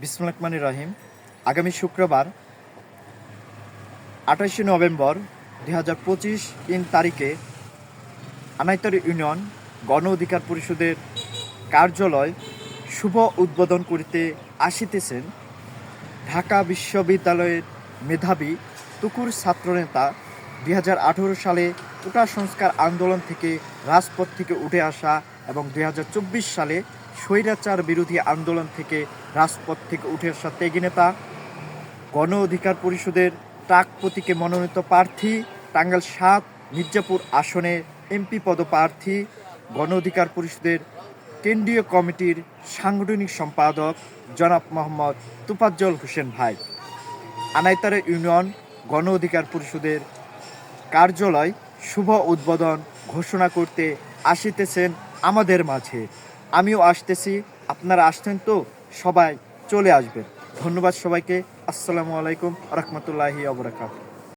বিসমুল্লাহমান রাহিম। আগামী শুক্রবার, আঠাশে নভেম্বর দুই হাজার পঁচিশ তিন তারিখে আনাইতর ইউনিয়ন গণ অধিকার পরিষদের কার্যালয় শুভ উদ্বোধন করিতে আসিতেছেন ঢাকা বিশ্ববিদ্যালয়ের মেধাবী তুকুর ছাত্রনেতা দুই হাজার আঠেরো সালে কোটা সংস্কার আন্দোলন থেকে রাজপথ থেকে উঠে আসা এবং দুই হাজার চব্বিশ সালে স্বৈরাচার বিরোধী আন্দোলন থেকে রাজপথ থেকে উঠে আসা ত্যাগী নেতা, গণ অধিকার পরিষদের টাক প্রতীকে মনোনীত প্রার্থী টাঙ্গাল সাত, মির্জাপুর আসনে এমপি পদপ্রার্থী, গণ অধিকার পরিষদের কেন্দ্রীয় কমিটির সাংগঠনিক সম্পাদক জনাব মোহাম্মদ তুফাজ্জল হোসেন ভাই। আনাইতারে ইউনিয়ন গণ অধিকার পরিষদের কার্যালয় শুভ উদ্বোধন ঘোষণা করতে আসিতেছেন আমাদের মাঝে। আমিও আসতেছি আপনারা আসছেন তো সবাই চলে আসবেন। ধন্যবাদ সবাইকে আসসালামু আলাইকুম রহমতুল্লাহি আবরাকাত